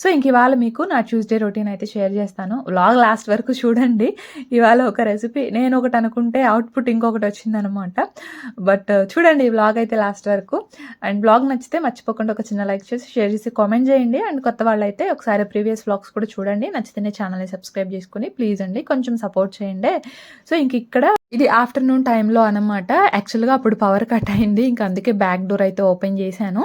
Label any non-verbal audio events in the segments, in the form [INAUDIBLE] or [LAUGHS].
So ఇంక ఇవాళ మీకు నా ట్యూస్డే రొటీన్ అయితే షేర్ చేస్తాను. వ్లాగ్ లాస్ట్ వరకు చూడండి. ఇవాళ ఒక రెసిపీ నేను ఒకటి అనుకుంటే అవుట్పుట్ ఇంకొకటి వచ్చిందనమాట. బట్ uh, చూడండి ఈ వ్లాగ్ అయితే లాస్ట్ వరకు. అండ్ బ్లాగ్ నచ్చితే మర్చిపోకుండా ఒక చిన్న లైక్ చేసి షేర్ చేసి కామెంట్ చేయండి. అండ్ కొత్త వాళ్ళైతే ఒకసారి ప్రీవియస్ వ్లాగ్స్ కూడా చూడండి. నచ్చితేనే ఛానల్ని సబ్స్క్రైబ్ చేసుకుని ప్లీజ్ అండి. కొంచెం సపోర్ట్ చేయండి. సో ఇంక ఇక్కడ ఇది ఆఫ్టర్నూన్ టైంలో అనమాట యాక్చువల్గా అప్పుడు పవర్ కట్ అయింది. ఇంకా అందుకే బ్యాక్ డోర్ అయితే ఓపెన్ చేశాను.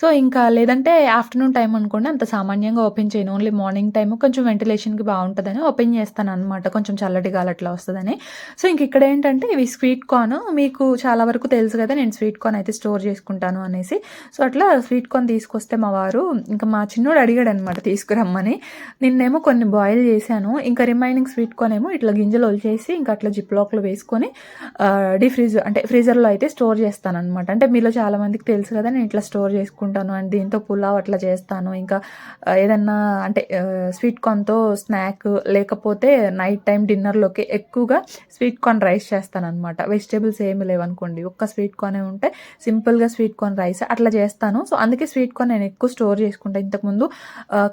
సో ఇంకా లేదంటే ఆఫ్టర్నూన్ టైం అనుకోండి అంత సామాన్యంగా ఓపెన్ చేయను. ఓన్లీ మార్నింగ్ టైం కొంచెం వెంటిలేషన్కి బాగుంటుందని ఓపెన్ చేస్తాను అనమాట కొంచెం చల్లటి గాలి అట్లా వస్తుందని. సో ఇంక ఇక్కడ ఏంటంటే ఇవి స్వీట్ కార్న్. మీకు చాలా వరకు తెలుసు కదా నేను స్వీట్ కార్న్ అయితే స్టోర్ చేసుకుంటాను అనేసి. సో అట్లా స్వీట్ కార్న్ తీసుకొస్తే మా వారు ఇంకా మా చిన్నోడు అడిగాడు అనమాట తీసుకురమ్మని. నిన్నేమో కొన్ని బాయిల్ చేశాను. ఇంకా రిమైనింగ్ స్వీట్ కార్న్ ఏమో ఇట్లా గింజలు వలిచేసి ఇంకా అట్లా జిప్ వేసి తీసుకొని డిఫ్రీజ్ అంటే ఫ్రీజర్లో అయితే స్టోర్ చేస్తాను అనమాట అంటే మీలో చాలా మందికి తెలుసు కదా నేను ఇట్లా స్టోర్ చేసుకుంటాను అండ్ దీంతో పులావ్ అట్లా చేస్తాను. ఇంకా ఏదన్నా అంటే స్వీట్ కార్న్తో స్నాక్ లేకపోతే నైట్ టైం డిన్నర్లోకి ఎక్కువగా స్వీట్ కార్న్ రైస్ చేస్తాను అనమాట వెజిటేబుల్స్ ఏమి లేవనుకోండి. ఒక్క స్వీట్ కార్నే ఉంటే సింపుల్గా స్వీట్ కార్న్ రైస్ అట్లా చేస్తాను. సో అందుకే స్వీట్ కార్న్ నేను ఎక్కువ స్టోర్ చేసుకుంటాను ఇంతకుముందు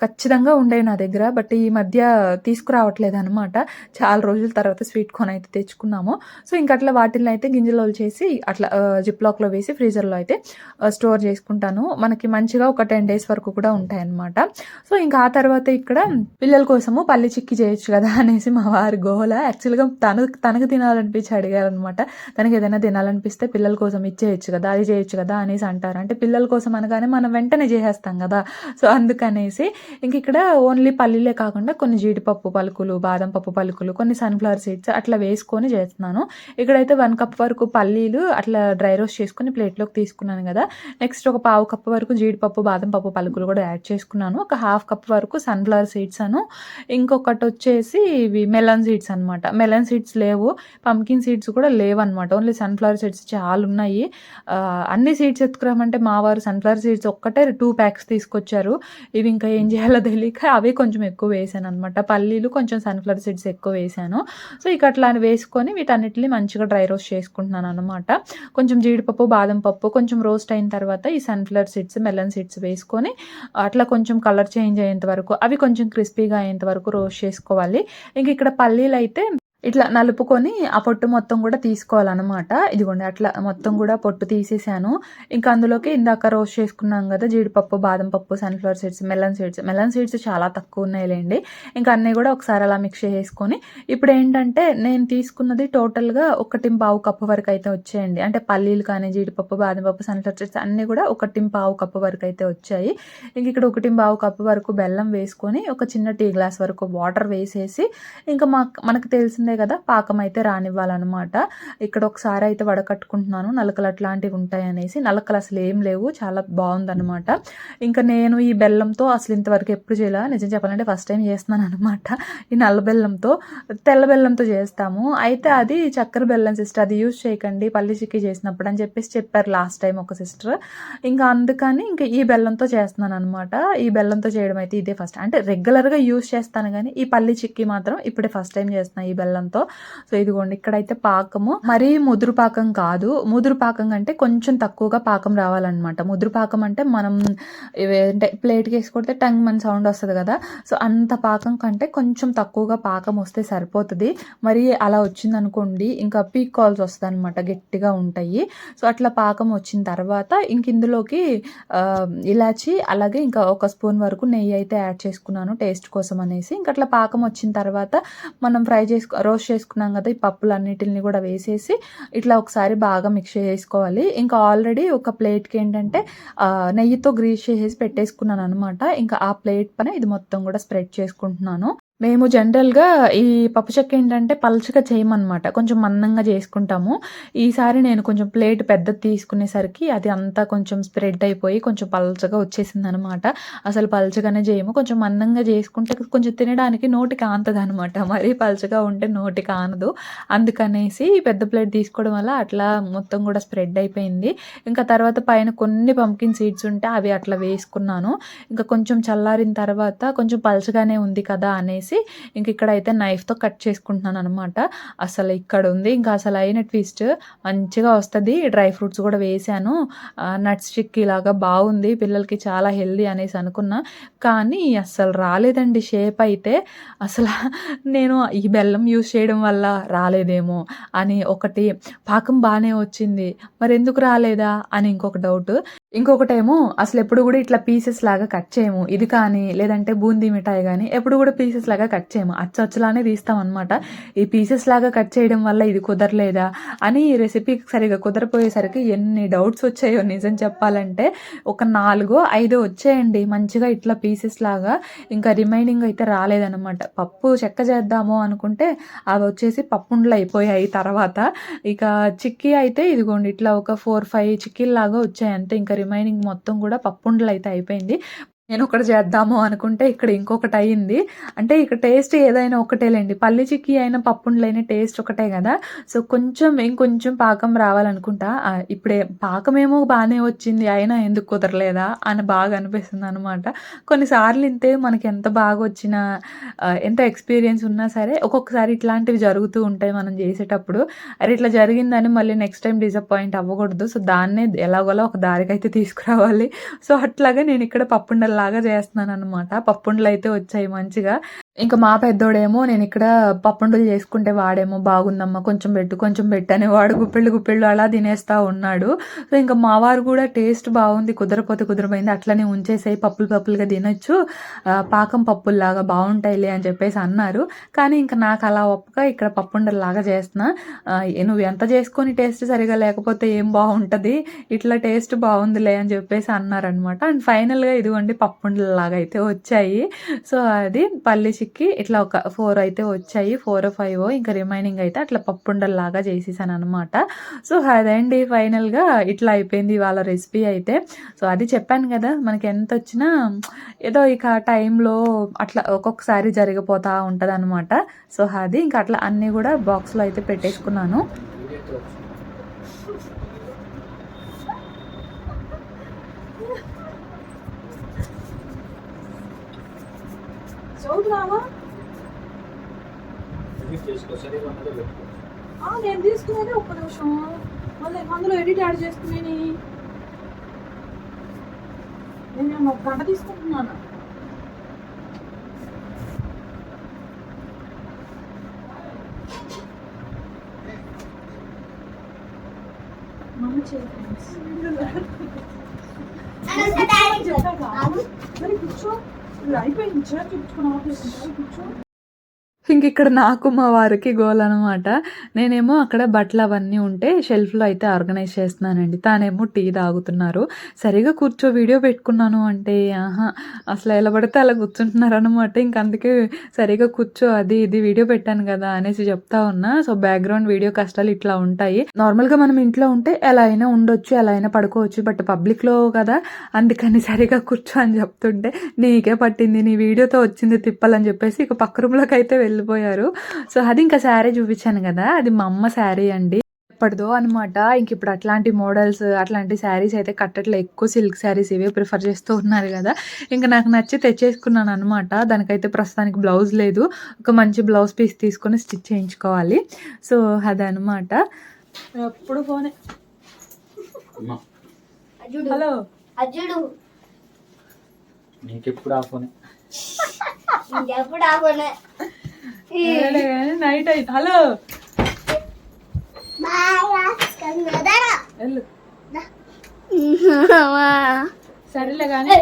ఖచ్చితంగా ఉండేవి నా దగ్గర. బట్ ఈ మధ్య తీసుకురావట్లేదు అనమాట చాలా రోజుల తర్వాత స్వీట్ కార్న్ అయితే తెచ్చుకున్నాము. సో ఇంక అట్లా వాటిల్లో అయితే గింజలు చేసి అట్లా జిప్ లాక్లో వేసి ఫ్రీజర్లో అయితే స్టోర్ చేసుకుంటాను. మనకి మంచిగా ఒక టెన్ డేస్ వరకు కూడా ఉంటాయన్నమాట. సో ఇంకా ఆ తర్వాత ఇక్కడ పిల్లల కోసము పల్లి చిక్కి చేయొచ్చు కదా అనేసి మా వారి గోల. యాక్చువల్గా తను తనకు తినాలనిపించి అడిగారనమాట తనకి ఏదైనా తినాలనిపిస్తే పిల్లల కోసం ఇచ్చేయచ్చు కదా అది చేయొచ్చు కదా అనేసి అంటారు. అంటే పిల్లల కోసం అనగానే మనం వెంటనే చేసేస్తాం కదా. సో అందుకనేసి ఇంక ఇక్కడ ఓన్లీ పల్లీలే కాకుండా కొన్ని జీడిపప్పు పలుకులు బాదం పప్పు పలుకులు కొన్ని సన్ఫ్లవర్ సీడ్స్ అట్లా వేసుకొని చేస్తున్నాను. ఇక్కడైతే వన్ కప్ వరకు పల్లీలు అట్లా డ్రై రోస్ట్ చేసుకుని ప్లేట్లోకి తీసుకున్నాను కదా. నెక్స్ట్ ఒక పావు కప్ వరకు జీడిపప్పు బాదం పప్పు పలుకులు కూడా యాడ్ చేసుకున్నాను. ఒక హాఫ్ కప్ వరకు సన్ఫ్లవర్ సీడ్స్ అను. ఇంకొకటి వచ్చేసి ఇవి మెలన్ సీడ్స్ అనమాట మెలన్ సీడ్స్ లేవు. పంకిన్ సీడ్స్ కూడా లేవు అనమాట ఓన్లీ సన్ఫ్లవర్ సీడ్స్ చాలా ఉన్నాయి. అన్ని సీడ్స్ ఎత్తుకురామంటే మా వారు సన్ఫ్లవర్ సీడ్స్ ఒక్కటే టూ ప్యాక్స్ తీసుకొచ్చారు. ఇవి ఇంకా ఏం చేయాలో తెలియక అవి కొంచెం ఎక్కువ వేసాను అనమాట పల్లీలు కొంచెం సన్ఫ్లవర్ సీడ్స్ ఎక్కువ వేసాను. సో ఇక అట్లా అని వేసుకొని వీటన్నిటిని మంచిగా డ్రై రోస్ట్ చేసుకుంటున్నాను అనమాట కొంచెం జీడిపప్పు బాదం పప్పు కొంచెం రోస్ట్ అయిన తర్వాత ఈ సన్ఫ్లవర్ సీడ్స్ మెలన్ సీడ్స్ వేసుకొని అట్లా కొంచెం కలర్ చేంజ్ అయ్యేంత వరకు అవి కొంచెం క్రిస్పీగా అయ్యేంత వరకు రోస్ట్ చేసుకోవాలి. ఇంక ఇక్కడ పల్లీలు అయితే ఇట్లా నలుపుకొని ఆ పొట్టు మొత్తం కూడా తీసుకోవాలన్నమాట. ఇదిగోండి అట్లా మొత్తం కూడా పొట్టు తీసేసాను. ఇంకా అందులోకి ఇందాక రోస్ట్ చేసుకున్నాం కదా జీడిపప్పు బాదం పప్పు sunflower seeds melon seeds melon seeds చాలా తక్కువ ఉన్నాయిలేండి. ఇంకా అన్నీ కూడా ఒకసారి అలా మిక్స్ చేసుకొని ఇప్పుడు ఏంటంటే నేను తీసుకున్నది టోటల్గా ఒకటి పావు కప్పు వరకు అయితే వచ్చాయండి. అంటే పల్లీలు కానీ జీడిపప్పు బాదం పప్పు సన్ఫ్లవర్ సీడ్స్ అన్నీ కూడా ఒకటి పావు కప్పు వరకు అయితే వచ్చాయి. ఇంక ఇక్కడ ఒకటి పావు కప్పు వరకు బెల్లం వేసుకొని ఒక చిన్న టీ గ్లాస్ వరకు వాటర్ వేసేసి ఇంకా మా మనకు తెలిసిందే కదా పాకం అయితే రానివ్వాలన్నమాట. ఇక్కడ ఒకసారి అయితే వడకట్టుకుంటున్నాను నలకలు అట్లాంటివి ఉంటాయి అనేసి నలకలు అసలు ఏం లేవు చాలా బాగుందన్నమాట. ఇంకా నేను ఈ బెల్లంతో అసలు ఇంతవరకు ఎప్పుడు చేయలే. నిజం చెప్పాలంటే ఫస్ట్ టైం చేస్తున్నాను అనమాట ఈ నల్ల బెల్లంతో తెల్ల బెల్లంతో చేస్తాము. అయితే అది చక్కెర బెల్లం సిస్టర్ అది యూజ్ చేయకండి. పల్లి చిక్కీ చేసినప్పుడు అని చెప్పేసి చెప్పారు లాస్ట్ టైం ఒక సిస్టర్. ఇంకా అందుకని ఇంకా ఈ బెల్లంతో చేస్తున్నాను అనమాట ఈ బెల్లంతో చేయడం అయితే ఇదే ఫస్ట్. అంటే రెగ్యులర్గా యూజ్ చేస్తాను కానీ ఈ పల్లి చిక్కీ మాత్రం ఇప్పుడే ఫస్ట్ టైం చేస్తున్నాను ఈ బెల్లం. బెల్లంతో సో ఇదిగోండి ఇక్కడైతే పాకము. మరీ ముదురు పాకం కాదు. ముదురు పాకం అంటే కొంచెం తక్కువగా పాకం రావాలన్నమాట. ముదురు పాకం అంటే మనం అంటే ప్లేట్కి వేసి కొడితే టంగ్ మన సౌండ్ వస్తుంది కదా. సో అంత పాకం కంటే కొంచెం తక్కువగా పాకం వస్తే సరిపోతుంది. మరి అలా వచ్చింది అనుకోండి ఇంకా పీక్ కాల్స్ వస్తుంది అనమాట గట్టిగా ఉంటాయి. సో అట్లా పాకం వచ్చిన తర్వాత ఇంక ఇందులోకి ఇలాచి అలాగే ఇంకా ఒక స్పూన్ వరకు నెయ్యి అయితే యాడ్ చేసుకున్నాను టేస్ట్ కోసం అనేసి. ఇంకా అట్లా పాకం వచ్చిన తర్వాత మనం ఫ్రై చేసుకో రోస్ట్ చేసుకున్నాం కదా ఈ పప్పులన్నిటిని కూడా వేసేసి ఇట్లా ఒకసారి బాగా మిక్స్ చేసుకోవాలి. ఇంకా ఆల్రెడీ ఒక ప్లేట్కి ఏంటంటే నెయ్యితో గ్రీస్ చేసేసి పెట్టేసుకున్నాను అనమాట ఇంకా ఆ ప్లేట్ పైన ఇది మొత్తం కూడా స్ప్రెడ్ చేసుకుంటున్నాను. మేము జనరల్గా ఈ పప్పు చెక్క ఏంటంటే పలుచగా చేయమన్నమాట. కొంచెం మందంగా చేసుకుంటాము. ఈసారి నేను కొంచెం ప్లేట్ పెద్దది తీసుకునేసరికి అది అంతా కొంచెం స్ప్రెడ్ అయిపోయి కొంచెం పలుచగా వచ్చేసింది అనమాట అసలు పలుచగానే చేయము. కొంచెం మందంగా చేసుకుంటే కొంచెం తినడానికి నోటికి ఆనుతుంది అనమాట మరీ పలుచగా ఉంటే నోటికి ఆనదు. అందుకనేసి పెద్ద ప్లేట్ తీసుకోవడం వల్ల అట్లా మొత్తం కూడా స్ప్రెడ్ అయిపోయింది. ఇంకా తర్వాత పైన కొన్ని పంకిన్ సీడ్స్ ఉంటే అవి అట్లా వేసుకున్నాను. ఇంకా కొంచెం చల్లారిన తర్వాత కొంచెం పలుచగానే ఉంది కదా అనేసి అనేసి ఇంక ఇక్కడైతే నైఫ్తో కట్ చేసుకుంటున్నాను అనమాట అసలు ఇక్కడ ఉంది ఇంకా అసలు అయిన ట్విస్ట్ మంచిగా వస్తుంది. డ్రై ఫ్రూట్స్ కూడా వేసాను. నట్స్ చిక్కీ లాగా బాగుంది పిల్లలకి చాలా హెల్దీ అనేసి అనుకున్నా. కానీ అస్సలు రాలేదండి షేప్ అయితే. అసలు నేను ఈ బెల్లం యూస్ చేయడం వల్ల రాలేదేమో అని ఒకటి పాకం బాగానే వచ్చింది. మరి ఎందుకు రాలేదా అని ఇంకొక డౌట్ ఇంకొకటేమో అసలు ఎప్పుడు కూడా ఇట్లా పీసెస్ లాగా కట్ చేయము. ఇది కానీ లేదంటే బూందీ మిఠాయి కానీ ఎప్పుడు కూడా పీసెస్ లాగా కట్ చేయము. అచ్చొచ్చలానే తీస్తాం అనమాట ఈ పీసెస్ లాగా కట్ చేయడం వల్ల ఇది కుదరలేదా అని ఈ రెసిపీ సరిగా కుదరపోయేసరికి ఎన్ని డౌట్స్ వచ్చాయో నిజం చెప్పాలంటే ఒక నాలుగో ఐదో వచ్చాయండి. మంచిగా ఇట్లా పీసెస్ లాగా. ఇంకా రిమైనింగ్ అయితే రాలేదనమాట పప్పు చెక్క చేద్దాము అనుకుంటే అవి వచ్చేసి పప్పుండలు అయిపోయాయి తర్వాత. ఇక చిక్కీ అయితే ఇదిగోండి ఇట్లా ఒక ఫోర్ ఫైవ్ చిక్కీల్లాగా వచ్చాయి అంతే ఇంకా రిమైనింగ్ మొత్తం కూడా పప్పుండలు అయితే అయిపోయింది. నేను ఒకటి చేద్దాము అనుకుంటే ఇక్కడ ఇంకొకటి అయ్యింది అంటే ఇక్కడ టేస్ట్ ఏదైనా ఒకటేలేండి. పల్లి చిక్కీ అయినా పప్పుండలైన టేస్ట్ ఒకటే కదా. సో కొంచెం ఇంకొంచెం పాకం రావాలనుకుంటా. ఇప్పుడే పాకమేమో బాగానే వచ్చింది. అయినా ఎందుకు కుదరలేదా అని బాగా అనిపిస్తుంది అనమాట కొన్నిసార్లు ఇంతే మనకి ఎంత బాగా వచ్చినా ఎంత ఎక్స్పీరియన్స్ ఉన్నా సరే ఒక్కొక్కసారి ఇట్లాంటివి జరుగుతూ ఉంటాయి మనం చేసేటప్పుడు. అరే ఇట్లా జరిగిందని మళ్ళీ నెక్స్ట్ టైం డిసప్పాయింట్ అవ్వకూడదు. సో దాన్నే ఎలాగోలా ఒక దారికైతే తీసుకురావాలి. సో అట్లాగే నేను ఇక్కడ లాగా చేస్తున్నాను అనమాట పప్పుండలు అయితే వచ్చాయి మంచిగా. ఇంకా మా పెద్దోడేమో నేను ఇక్కడ పప్పుండలు చేసుకుంటే వాడేమో బాగుందమ్మా కొంచెం పెట్టు కొంచెం పెట్టు అని వాడు గుప్పిళ్ళు గుప్పెళ్ళు అలా తినేస్తా ఉన్నాడు. సో ఇంకా మా వారు కూడా టేస్ట్ బాగుంది కుదరపోతే కుదరపోయింది. అట్లనే ఉంచేసాయి పప్పులు పప్పులుగా తినొచ్చు. పాకం పప్పుల్లాగా బాగుంటాయిలే అని చెప్పేసి అన్నారు. కానీ ఇంకా నాకు అలా ఒప్పగా ఇక్కడ పప్పుండలాగా చేస్తున్నా. నువ్వు ఎంత చేసుకొని టేస్ట్ సరిగా లేకపోతే ఏం బాగుంటుంది? ఇట్లా టేస్ట్ బాగుందిలే అని చెప్పేసి అన్నారనమాట అండ్ ఫైనల్గా ఇదిగోండి పప్పుండలాగా అయితే వచ్చాయి. సో అది పల్లి చిక్కి ఇట్లా ఒక ఫోర్ అయితే వచ్చాయి ఫోర్ ఫైవ్ ఇంకా రిమైనింగ్ అయితే అట్లా పప్పుండల్లాగా చేసేసాను అనమాట సో అదండి ఫైనల్గా ఇట్లా అయిపోయింది వాళ్ళ రెసిపీ అయితే. సో అది చెప్పాను కదా మనకి ఎంత వచ్చినా ఏదో ఇక టైంలో అట్లా ఒక్కొక్కసారి జరిగిపోతూ ఉంటుంది అనమాట సో అది ఇంకా అట్లా అన్నీ కూడా బాక్స్లో అయితే పెట్టేసుకున్నాను. ఆ, నేను తీసుకునేది ఒక్క నిమిషం. మళ్ళీ అందులో ఎడిట్ యాడ్ చేసుకునేది నేను ఒక గంట తీసుకుంటున్నాను. మమ్మీ చేయాలి మరి కూర్చో. అయిపోయింది. చీర చూపించుకుని ఆఫీస్ కూర్చో. ఇంక ఇక్కడ నాకు మా వారికి గోల్ అనమాట నేనేమో అక్కడ బట్టలు అవన్నీ ఉంటే షెల్ఫ్లో అయితే ఆర్గనైజ్ చేస్తున్నానండి. తానేమో టీ తాగుతున్నారు. సరిగా కూర్చో వీడియో పెట్టుకున్నాను అంటే ఆహా అసలు ఎలా పడితే అలా కూర్చుంటున్నారు అనమాట ఇంక అందుకే సరిగా కూర్చో అది ఇది వీడియో పెట్టాను కదా అనేసి చెప్తా ఉన్నా. సో బ్యాక్గ్రౌండ్ వీడియో కష్టాలు ఇట్లా ఉంటాయి. నార్మల్గా మనం ఇంట్లో ఉంటే ఎలా అయినా ఉండొచ్చు ఎలా అయినా పడుకోవచ్చు. బట్ పబ్లిక్లో కదా అందుకని సరిగా కూర్చో అని చెప్తుంటే నీకే పట్టింది. నీ వీడియోతో వచ్చింది తిప్పాలని చెప్పేసి ఇక పక్క రూమ్లోకి అయితే వెళ్ళి వెళ్ళిపోయారు. సో అది ఇంకా శారీ చూపించాను కదా అది మా అమ్మ శారీ అండి. ఎప్పటిదో అనమాట ఇంక ఇప్పుడు అట్లాంటి మోడల్స్ అట్లాంటి శారీస్ అయితే కట్టట్లో. ఎక్కువ సిల్క్ శారీస్ ఇవే ప్రిఫర్ చేస్తూ ఉన్నారు కదా. ఇంకా నాకు నచ్చి తెచ్చేసుకున్నాను అనమాట దానికైతే ప్రస్తుతానికి బ్లౌజ్ లేదు. ఒక మంచి బ్లౌజ్ పీస్ తీసుకొని స్టిచ్ చేయించుకోవాలి. సో అదనమాట ఎప్పుడు ఫోనే. హలో. అజుడు నీకెప్పుడు ఆ ఫోన్? ఇంకెప్పుడు ఆపనే నైట్ అయింది హలో. సరేలే కానీ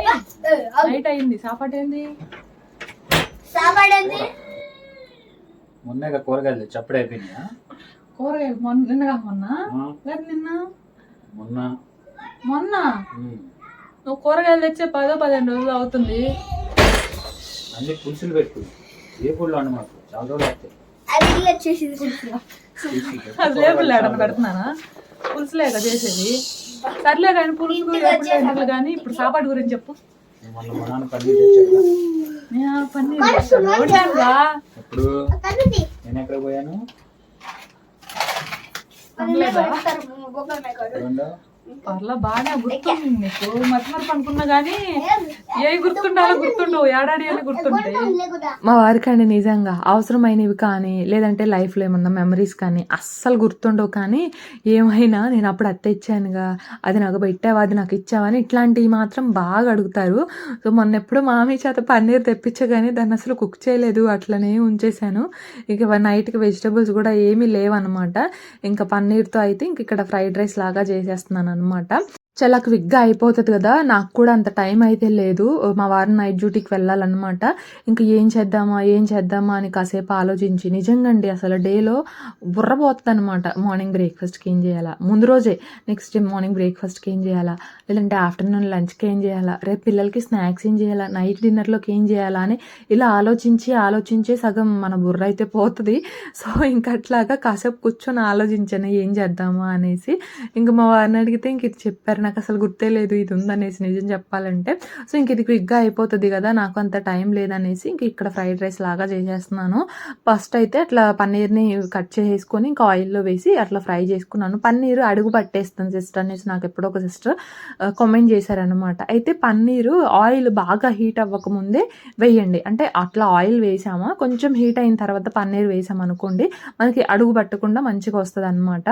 నైట్ అయింది. సాపాటు ఏంది? మొన్నగా కూరగాయలు తెచ్చి అప్పుడే అయిపోయినాయా? కూరగాయలు మొన్న నిన్నగా మొన్న? లేదు నిన్న? మొన్న. మొన్న? నువ్వు కూరగాయలు తెచ్చే పదో పదిహేను రోజులు అవుతుంది. అన్ని పులుసులు పెట్టు. ఏ అండి మాకు? చాలా రోజులు అవుతాయి. అది వచ్చేసింది. అది లేబుల్ ఎడన పెడుతున్నానా పులుసులేక చేసేది. సర్లే కానీ పులుసు ఎందుకు కానీ ఇప్పుడు సాపాటు గురించి చెప్పు. తెచ్చాడు నేను ఎక్కడ పోయాను? పర్లా బాగానే గుర్తుంది నీకు. మతిమరపు అనుకున్నా కానీ ఏ? గుర్తుండాలో గుర్తుండవు. ఏడాడి అని గుర్తుంటాయి? మా వారికండి నిజంగా అవసరమైనవి కానీ లేదంటే లైఫ్లో ఏమన్నా మెమరీస్ కానీ అస్సలు గుర్తుండవు కానీ ఏమైనా నేను అప్పుడు అత్త ఇచ్చానుగా అది నాకు పెట్టావా అది నాకు ఇచ్చావా అని ఇట్లాంటివి మాత్రం బాగా అడుగుతారు. సో మొన్న ఎప్పుడు మామీ చేత పన్నీర్ తెప్పించగానే దాన్ని అసలు కుక్ చేయలేదు. అట్లనే ఉంచేసాను ఇక నైట్కి వెజిటబుల్స్ కూడా ఏమీ లేవన్నమాట. ఇంకా పన్నీర్తో అయితే ఇంక ఇక్కడ ఫ్రైడ్ రైస్ లాగా చేసేస్తున్నాను అనమాట. చాలా క్విక్గా అయిపోతుంది కదా నాకు కూడా అంత టైం అయితే లేదు. మా వారు నైట్ డ్యూటీకి వెళ్ళాలన్నమాట. ఇంకా ఏం చేద్దామా ఏం చేద్దామా అని కాసేపు ఆలోచించి నిజంగా అండి అసలు డేలో బుర్రపోతుంది అనమాట మార్నింగ్ బ్రేక్ఫాస్ట్కి ఏం చేయాలా? ముందు రోజే నెక్స్ట్ డే మార్నింగ్ బ్రేక్ఫాస్ట్కి ఏం చేయాలా? లేదంటే ఆఫ్టర్నూన్ లంచ్కి ఏం చేయాలా? రేపు పిల్లలకి స్నాక్స్ ఏం చేయాలా? నైట్ డిన్నర్లోకి ఏం చేయాలా? అని ఇలా ఆలోచించి ఆలోచించి సగం మన బుర్ర అయితే పోతుంది. సో ఇంకా అట్లాగా కాసేపు కూర్చొని ఆలోచించాను ఏం చేద్దామా అనేసి. ఇంకా మా వారిని అడిగితే ఇంక ఇది చెప్పారు నాకు అసలు గుర్తే లేదు ఇది ఉందనేసి నిజం చెప్పాలంటే. సో ఇంక ఇది క్విక్గా అయిపోతుంది కదా నాకు అంత టైం లేదనేసి ఇంక ఇక్కడ ఫ్రైడ్ రైస్ లాగా చేసేస్తున్నాను. ఫస్ట్ అయితే అట్లా పన్నీర్ని కట్ చేసుకొని ఇంకా ఆయిల్లో వేసి అట్లా ఫ్రై చేసుకున్నాను. పన్నీరు అడుగు పట్టేస్తాను సిస్టర్ అనేసి నాకు ఎప్పుడో ఒక సిస్టర్ కామెంట్ చేశారనమాట అయితే పన్నీరు ఆయిల్ బాగా హీట్ అవ్వకముందే వేయండి. అంటే అట్లా ఆయిల్ వేసామా కొంచెం హీట్ అయిన తర్వాత పన్నీర్ వేసాం అనుకోండి మనకి అడుగు పట్టకుండా మంచిగా వస్తుంది అనమాట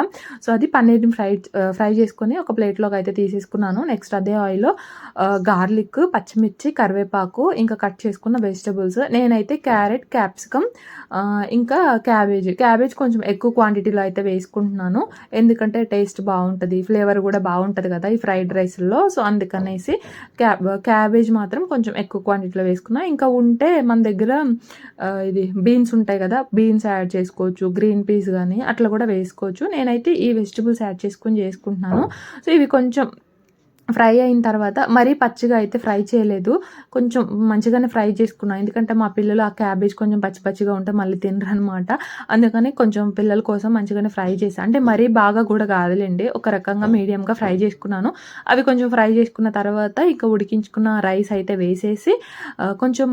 సో అది పన్నీర్ని ఫ్రై ఫ్రై చేసుకొని ఒక ప్లేట్లోకి అయితే తీసేసుకున్నాను. నెక్స్ట్ అదే ఆయిల్లో గార్లిక్ పచ్చిమిర్చి కరివేపాకు ఇంకా కట్ చేసుకున్న వెజిటబుల్స్. నేనైతే క్యారెట్ క్యాప్సికమ్ ఇంకా క్యాబేజ్. క్యాబేజ్ కొంచెం ఎక్కువ క్వాంటిటీలో అయితే వేసుకుంటున్నాను. ఎందుకంటే టేస్ట్ బాగుంటుంది ఫ్లేవర్ కూడా బాగుంటుంది కదా ఈ ఫ్రైడ్ రైస్లో సో అందుకనేసి క్యాబేజ్ మాత్రం కొంచెం ఎక్కువ క్వాంటిటీలో వేసుకున్నా. ఇంకా ఉంటే మన దగ్గర ఇది బీన్స్ ఉంటాయి కదా బీన్స్ యాడ్ చేసుకోవచ్చు గ్రీన్ పీస్ కానీ అట్లా కూడా వేసుకోవచ్చు. నేనైతే ఈ వెజిటబుల్స్ యాడ్ చేసుకొని చేసుకుంటున్నాను. సో ఇవి కొంచెం ఫ్రై అయిన తర్వాత మరీ పచ్చిగా అయితే ఫ్రై చేయలేదు. కొంచెం మంచిగానే ఫ్రై చేసుకున్నాను. ఎందుకంటే మా పిల్లలు ఆ క్యాబేజ్ కొంచెం పచ్చి పచ్చిగా ఉంటే మళ్ళీ తినరు అనమాట అందుకని కొంచెం పిల్లల కోసం మంచిగానే ఫ్రై చేశాను అంటే మరీ బాగా కూడా కాదులేండి. ఒక రకంగా మీడియంగా ఫ్రై చేసుకున్నాను. అవి కొంచెం ఫ్రై చేసుకున్న తర్వాత ఇంకా ఉడికించుకున్న రైస్ అయితే వేసేసి కొంచెం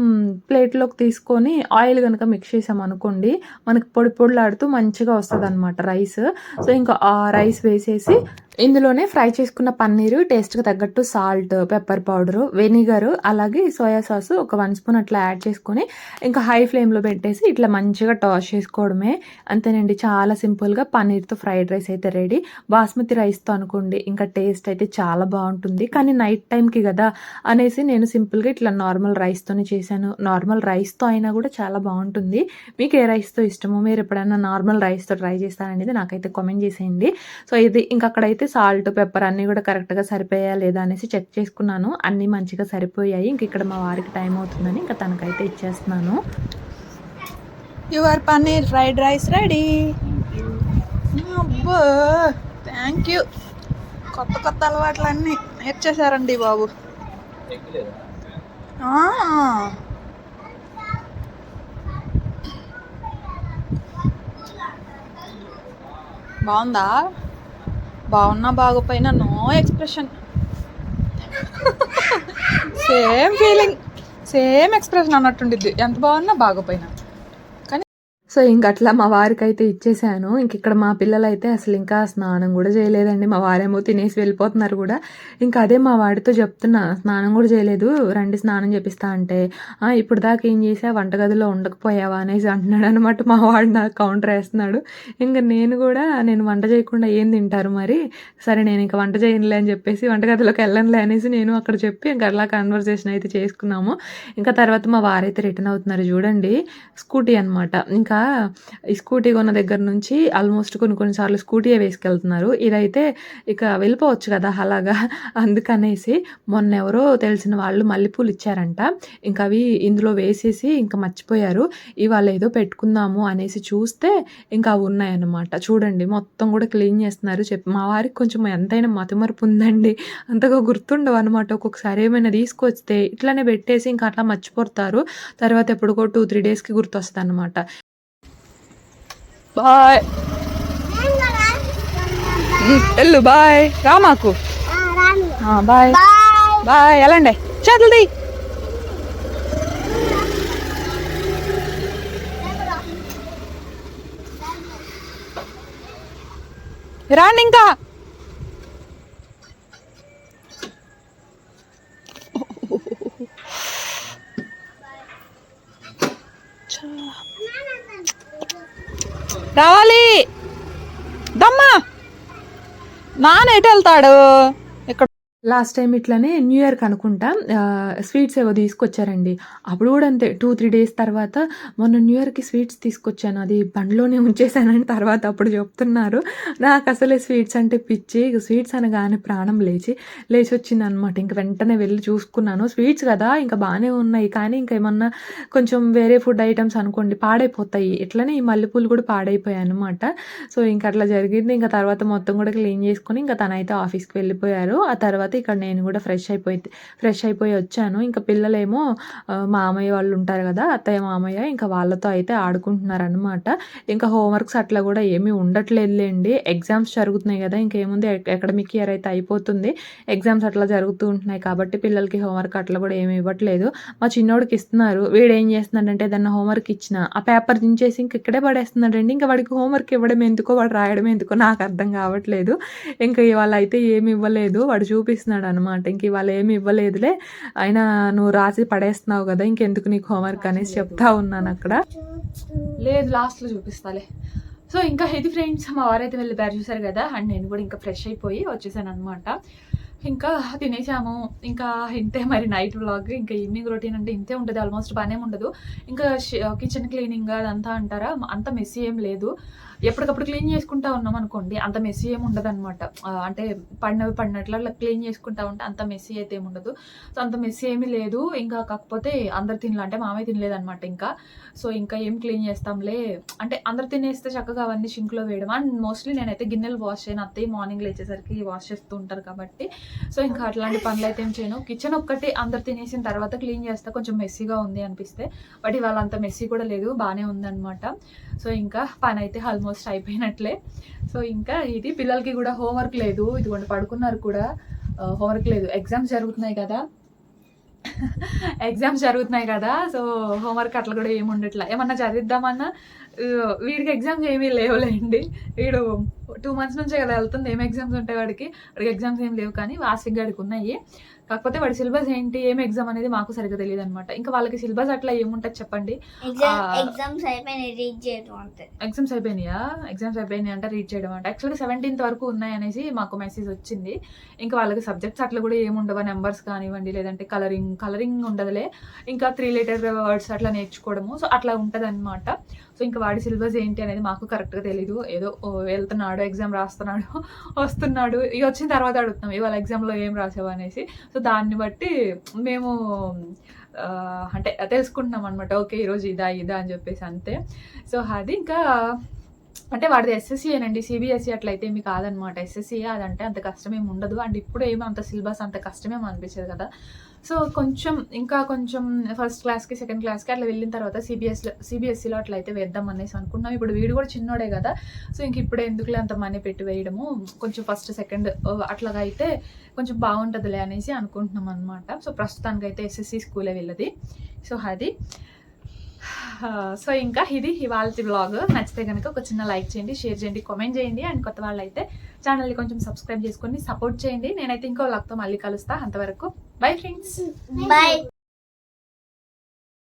ప్లేట్లోకి తీసుకొని ఆయిల్ కనుక మిక్స్ చేసాం అనుకోండి మనకి పొడి పొడిలాడుతూ మంచిగా వస్తుంది అనమాట రైస్. సో ఇంకా ఆ రైస్ వేసేసి ఇందులోనే ఫ్రై చేసుకున్న పన్నీరు టేస్ట్కి తగ్గట్టు సాల్ట్ పెప్పర్ పౌడరు వెనిగర్ అలాగే సోయా సాస్ ఒక వన్ స్పూన్ అట్లా యాడ్ చేసుకొని ఇంకా హై ఫ్లేమ్లో పెట్టేసి ఇట్లా మంచిగా టాస్ చేసుకోవడమే. అంతేనండి చాలా సింపుల్గా పన్నీర్తో ఫ్రైడ్ రైస్ అయితే రెడీ బాస్మతి రైస్తో అనుకోండి ఇంకా టేస్ట్ అయితే చాలా బాగుంటుంది. కానీ నైట్ టైంకి కదా అనేసి నేను సింపుల్గా ఇట్లా నార్మల్ రైస్తోనే చేశాను. నార్మల్ రైస్తో అయినా కూడా చాలా బాగుంటుంది. మీకు ఏ రైస్తో ఇష్టమో మీరు ఎప్పుడైనా నార్మల్ రైస్తో ట్రై చేస్తారనేది నాకైతే కామెంట్ చేసేయండి. సో ఇది ఇంకక్కడైతే సాల్ట్ పెప్పర్ అన్నీ కూడా కరెక్ట్గా సరిపోయా లేదా అనేసి చెక్ చేసుకున్నాను. అన్నీ మంచిగా సరిపోయాయి. ఇంక ఇక్కడ మా వారికి టైం అవుతుందని ఇంకా తనకైతే ఇచ్చేస్తున్నాను. Your paneer fried rice ready. అబ్బో థ్యాంక్ యూ కొత్త కొత్త అలవాట్లన్నీ నేర్చేశారండి బాబు. బాగుందా? బాగున్నా బాగోపోయినా no expression. Same feeling same expression అన్నట్టుండిద్ది. ఎంత బాగున్నా బాగోపోయినా. సో ఇంక అట్లా మా వారికి అయితే ఇచ్చేసాను. ఇంక ఇక్కడ మా పిల్లలైతే అసలు ఇంకా స్నానం కూడా చేయలేదండి. మా వారేమో తినేసి వెళ్ళిపోతున్నారు కూడా. ఇంకా అదే మా వాడితో చెప్తున్నా స్నానం కూడా చేయలేదు రండి స్నానం చేపిస్తా అంటే. ఇప్పుడు దాకా ఏం చేసా వంటగదిలో ఉండకపోయావా? అనేసి అంటున్నాడు అనమాట మా వాడు నాకు కౌంటర్ వేస్తున్నాడు. ఇంకా నేను కూడా నేను వంట చేయకుండా ఏం తింటారు మరి? సరే నేను ఇంకా వంట చేయనులే అని చెప్పేసి వంటగదిలోకి వెళ్ళనులే అనేసి నేను అక్కడ చెప్పి ఇంకా అలా కన్వర్సేషన్ అయితే చేసుకున్నాము. ఇంకా తర్వాత మా వారైతే రిటర్న్ అవుతున్నారు చూడండి. స్కూటీ అనమాట ఇంకా ఈ స్కూటీ కొన్న దగ్గర నుంచి ఆల్మోస్ట్ కొన్ని కొన్నిసార్లు స్కూటీయే వేసుకెళ్తున్నారు. ఇదైతే ఇక వెళ్ళిపోవచ్చు కదా అలాగా అందుకనేసి మొన్న ఎవరో తెలిసిన వాళ్ళు మల్లెపూలు ఇచ్చారంట. ఇంకా అవి ఇందులో వేసేసి ఇంకా మర్చిపోయారు. ఇవాళ ఏదో పెట్టుకుందాము అనేసి చూస్తే ఇంకా అవి ఉన్నాయన్నమాట. చూడండి మొత్తం కూడా క్లీన్ చేస్తున్నారు. చెప్పి మా వారికి కొంచెం ఎంతైనా మతిమరుపు ఉందండి. అంతగా గుర్తుండవు అనమాట ఒక్కొక్కసారి ఏమైనా తీసుకొస్తే ఇట్లానే పెట్టేసి ఇంకా అట్లా మర్చిపోతారు. తర్వాత ఎప్పుడుకో టూ త్రీ డేస్కి గుర్తొస్తుంది అనమాట బాయ్. వెళ్ళు బాయ్. రా మాకు. బాయ్. బాయ్ వెళ్ళండి చేతులు రాండి ఇంకా. రావాలి. దమ్మా. నాన్న ఎటు వెళ్తాడు? లాస్ట్ టైం ఇట్లానే న్యూ ఇయర్కి అనుకుంటా స్వీట్స్ ఏవో తీసుకొచ్చారండి. అప్పుడు కూడా అంతే టూ త్రీ డేస్ తర్వాత మొన్న న్యూ ఇయర్కి స్వీట్స్ తీసుకొచ్చాను. అది బండ్లోనే ఉంచేసానని తర్వాత అప్పుడు చెప్తున్నారు. నాకు అసలే స్వీట్స్ అంటే పిచ్చి స్వీట్స్ అనగానే ప్రాణం లేచి లేచి వచ్చింది అనమాట ఇంక వెంటనే వెళ్ళి చూసుకున్నాను. స్వీట్స్ కదా ఇంకా బాగానే ఉన్నాయి. కానీ ఇంకా ఏమన్నా కొంచెం వేరే ఫుడ్ ఐటమ్స్ అనుకోండి పాడైపోతాయి. ఇట్లనే ఈ మల్లెపూలు కూడా పాడైపోయాయి అనమాట. సో ఇంకా అట్లా జరిగింది. ఇంకా తర్వాత మొత్తం కూడా క్లీన్ చేసుకుని ఇంకా తనైతే ఆఫీస్కి వెళ్ళిపోయారు. ఆ తర్వాత ఇక్కడ నేను కూడా ఫ్రెష్ అయిపోయి ఫ్రెష్ అయిపోయి వచ్చాను. ఇంకా పిల్లలేమో మామయ్య వాళ్ళు ఉంటారు కదా అత్తయ్య మామయ్య ఇంకా వాళ్ళతో అయితే ఆడుకుంటున్నారనమాట ఇంకా హోంవర్క్స్ అట్లా కూడా ఏమీ ఉండట్లేదులేండి. ఎగ్జామ్స్ జరుగుతున్నాయి కదా ఇంకేముంది అకాడమిక్ ఇయర్ అయితే అయిపోతుంది. ఎగ్జామ్స్ అట్లా జరుగుతూ ఉంటున్నాయి కాబట్టి పిల్లలకి హోంవర్క్ అట్లా కూడా ఏమి ఇవ్వట్లేదు. మా చిన్నోడికి ఇస్తున్నారు. వీడు ఏం చేస్తున్నాడంటే ఏదన్నా హోంవర్క్ ఇచ్చిన ఆ పేపర్ దించేసి ఇంక ఇక్కడే పడేస్తున్నాడండి. ఇంకా వాడికి హోంవర్క్ ఇవ్వడం ఎందుకో వాడు రాయడం ఎందుకో నాకు అర్థం కావట్లేదు. ఇంకా ఇవాళ అయితే ఏమి ఇవ్వలేదు. వాడు చూపిస్తున్నాడు అనమాట ఇంక ఇవాళ ఏమి ఇవ్వలేదులే. అయినా నువ్వు రాసి పడేస్తున్నావు కదా ఇంకెందుకు నీకు హోంవర్క్ అనేసి చెప్తా ఉన్నాను అక్కడ. లేదు లాస్ట్లో చూపిస్తాలే. సో ఇంకా ఇది ఫ్రెండ్స్ మా వారైతే వెళ్ళిపోయారు చూసారు కదా అండ్ నేను కూడా ఇంకా ఫ్రెష్ అయిపోయి వచ్చేసాను అనమాట ఇంకా తినేసాము. ఇంకా ఇంతే మరి నైట్ వ్లాగ్ ఇంకా ఈవినింగ్ రొటీన్ అంటే ఇంతే ఉంటుంది ఆల్మోస్ట్ బాగానే ఉండదు. ఇంకా కిచెన్ క్లీనింగ్ అదంతా అంటారా? అంత మెస్సీ ఏం లేదు. ఎప్పటికప్పుడు క్లీన్ చేసుకుంటా ఉన్నాం అనుకోండి అంత మెస్సీ ఏమి ఉండదు అనమాట అంటే పడినవి పడినట్లు క్లీన్ చేసుకుంటా ఉంటే అంత మెస్సీ అయితే ఏమి ఉండదు. సో అంత మెస్సీ ఏమీ లేదు. ఇంకా కాకపోతే అందరు తినలే అంటే మామే తినలేదు అనమాట ఇంకా. సో ఇంకా ఏం క్లీన్ చేస్తాంలే. అంటే అందరు తినేస్తే చక్కగా అవన్నీ షింక్లో వేయడం. అండ్ మోస్ట్లీ నేనైతే గిన్నెలు వాష్ చేయను. అత్తయ్య మార్నింగ్ లేచేసరికి వాష్ చేస్తూ ఉంటారు కాబట్టి. సో ఇంకా అట్లాంటి పనులు అయితే ఏం చేయను. కిచెన్ ఒక్కటి అందరు తినేసిన తర్వాత క్లీన్ చేస్తే కొంచెం మెస్సీగా ఉంది అనిపిస్తే. బట్ ఇవాళ అంత మెస్సీ కూడా లేదు. బాగానే ఉందన్నమాట. సో ఇంకా పని అయితే ఆల్మోస్ట్ అయిపోయినట్లే. సో ఇంకా ఇది పిల్లలకి కూడా హోంవర్క్ లేదు. ఇదిగోండి పడుకున్నారు కూడా. హోంవర్క్ లేదు. ఎగ్జామ్స్ జరుగుతున్నాయి కదా. [LAUGHS] ఎగ్జామ్స్ జరుగుతున్నాయి కదా. సో హోంవర్క్ అట్లా కూడా ఏమి ఏమన్నా చదివిద్దామన్నా వీడికి ఎగ్జామ్స్ ఏమీ లేవులేండి. వీడు టూ మంత్స్ నుంచే కదా వెళ్తుంది. ఏం ఎగ్జామ్స్ ఉంటాయి వాడికి? వాడికి ఎగ్జామ్స్ ఏం లేవు కానీ వాసిక్ గాడికి ఉన్నాయి. కాకపోతే వాడి సిలబస్ ఏంటి ఏం ఎగ్జామ్ అనేది మాకు సరిగ్గా తెలియదు అనమాట ఇంకా వాళ్ళకి సిలబస్ అట్లా ఏముంటుంది చెప్పండి. ఎగ్జామ్స్ అయిపోయినాయి రీడ్ చేయడం అంతే. ఎగ్జామ్స్ అయిపోయినాయా? ఎగ్జామ్స్ అయిపోయినాయి అంటే రీడ్ చేయడం అంటే. యాక్చువల్గా సెవెంటీన్త్ వరకు ఉన్నాయి అనేసి మాకు మెసేజ్ వచ్చింది. ఇంకా వాళ్ళకి సబ్జెక్ట్స్ అట్లా కూడా ఏముండవు నెంబర్స్ కానివ్వండి లేదంటే కలరింగ్ కలరింగ్ ఉండదులే. ఇంకా త్రీ లెటర్ వర్డ్స్ అట్లా నేర్చుకోవడము. సో అట్లా ఉంటుంది అనమాట సో ఇంకా వాడి సిలబస్ ఏంటి అనేది మాకు కరెక్ట్గా తెలీదు. ఏదో ఓ, వెళ్తున్నాడు ఎగ్జామ్ రాస్తున్నాడు [LAUGHS] వస్తున్నాడు ఇక వచ్చిన తర్వాత అడుగుతున్నాం ఇవాళ ఎగ్జామ్లో ఏం రాసావు అనేసి. సో దాన్ని బట్టి మేము అంటే తెలుసుకుంటున్నాం అనమాట ఓకే ఈరోజు ఇదా ఇదా అని చెప్పేసి అంతే. సో అది ఇంకా అంటే వాడిది ఎస్ఎస్సీ అండి సిబిఎస్ఈ అట్లయితే ఏమి కాదనమాట. ఎస్ఎస్సీ అదంటే అంత కష్టమేమి ఉండదు. అండ్ ఇప్పుడు ఏమో అంత సిలబస్ అంత కష్టమేమో అనిపించదు కదా. సో కొంచెం ఇంకా కొంచెం ఫస్ట్ క్లాస్కి సెకండ్ క్లాస్కి అట్లా వెళ్ళిన తర్వాత సిబిఎస్లో సిబిఎస్ఈలో అట్లా అయితే వేద్దాం అనేసి అనుకున్నాం. ఇప్పుడు వీడు కూడా చిన్నోడే కదా. సో ఇంక ఇప్పుడే ఎందుకులే అంత మనీ పెట్టి వేయడము కొంచెం ఫస్ట్ సెకండ్ అట్లాగా అయితే కొంచెం బాగుంటుందిలే అనేసి అనుకుంటున్నాం అనమాట సో ప్రస్తుతానికి అయితే ఎస్ఎస్సి స్కూలే వెళ్ళది. సో అది. సో ఇంకా ఇది ఇవాళ బ్లాగ్ నచ్చితే కనుక ఒక చిన్న లైక్ చేయండి షేర్ చేయండి కామెంట్ చేయండి. అండ్ కొత్త వాళ్ళు అయితే ఛానల్ని కొంచెం సబ్స్క్రైబ్ చేసుకొని సపోర్ట్ చేయండి. నేనైతే ఇంకో లక్తో మళ్ళీ కలుస్తా. అంతవరకు బై ఫ్రెండ్స్ బాయ్